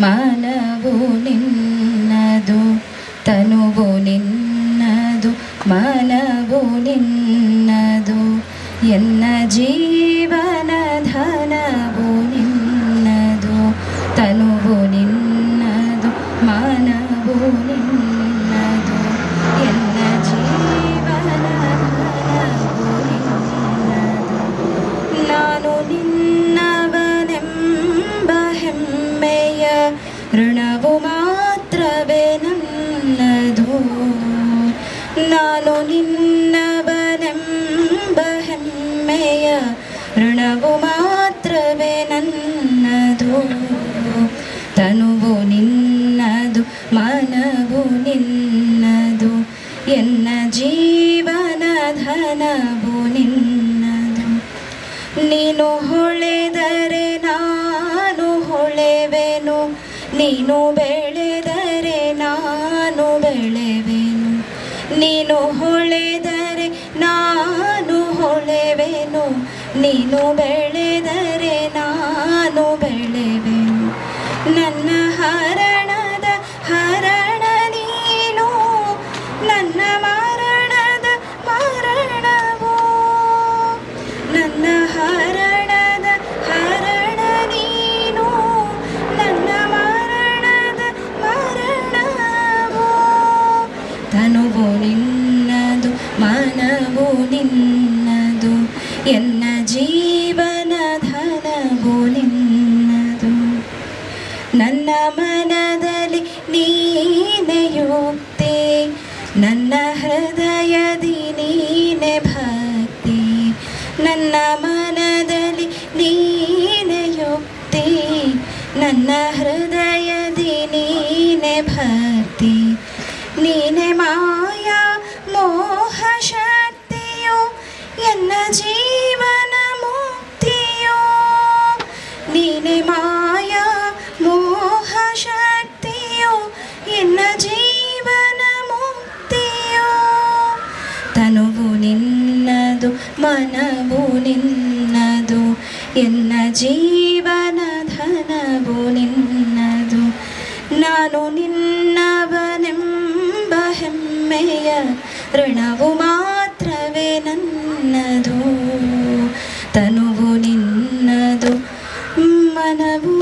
ಮನವು ನಿನ್ನದು ತನುವು ನಿನ್ನದು ಮನವು ನಿನ್ನದು ಎನ್ನ ಜೀವನ ಋಣವು ಮಾತ್ರವೇ ನನ್ನದು ನಾನು ನಿನ್ನವನೆಂಬ ಹೆಮ್ಮೆಯ ಋಣವು ಮಾತ್ರವೇ ನನ್ನದು ತನುವು ನಿನ್ನದು ಮನವು ನಿನ್ನದು ಎನ್ನ ಜೀವನ ಧನವು ನಿನ್ನದು ನೀನು ಹೊಳೆದರೆ ನೀನು ಬೆಳೆದರೆ ನಾನು ಬೆಳೆವೆನು. ನೀನು ಹೊಳೆದರೆ ನಾನು ಹೊಳೆವೆನು. ನೀನು ಬೆಳೆದರೆ ನಾನು ಬೆಳೆವೆನು. ನನ್ನ ಹರಣದ ನಿನ್ನದು, ಮನವು ನಿನ್ನದು, ಎನ್ನ ಜೀವನ ಧನವು ನಿನ್ನದು. ನನ್ನ ಮನದಲ್ಲಿ ನೀನೆಯುಕ್ತಿ ನನ್ನ ಹೃದಯದಿ ನೀನೆ ಭಕ್ತಿ. ನನ್ನ ಮನದಲ್ಲಿ ನೀನೆಯುಕ್ತಿ ನನ್ನ ಹೃದಯದಿ ನೀನೆ ಭಕ್ತಿ. ನೀನೆ ಮಾಯಾ ಮೋಹ ಶಕ್ತಿಯು ಎನ್ನ ಜೀವನ ಮುಕ್ತಿಯೋ ನೀನೆ ಮಾಯಾ ಮೋಹ ಶಕ್ತಿಯೋ ಎನ್ನ ಜೀವನ ಮುಕ್ತಿಯೋ ತನುವು ನಿನ್ನದು ಮನವು ನಿನ್ನದು ಎನ್ನ ಜೀವನ ಧನವು ನಿನ್ನದು ನಾನು ನಿನ್ನವನೆಂಬ ಹೆಮ್ಮೆಯ ಋಣವು ಮಾತ್ರವೇ ನನ್ನದು ತನುವು ನಿನ್ನದು ಮನವು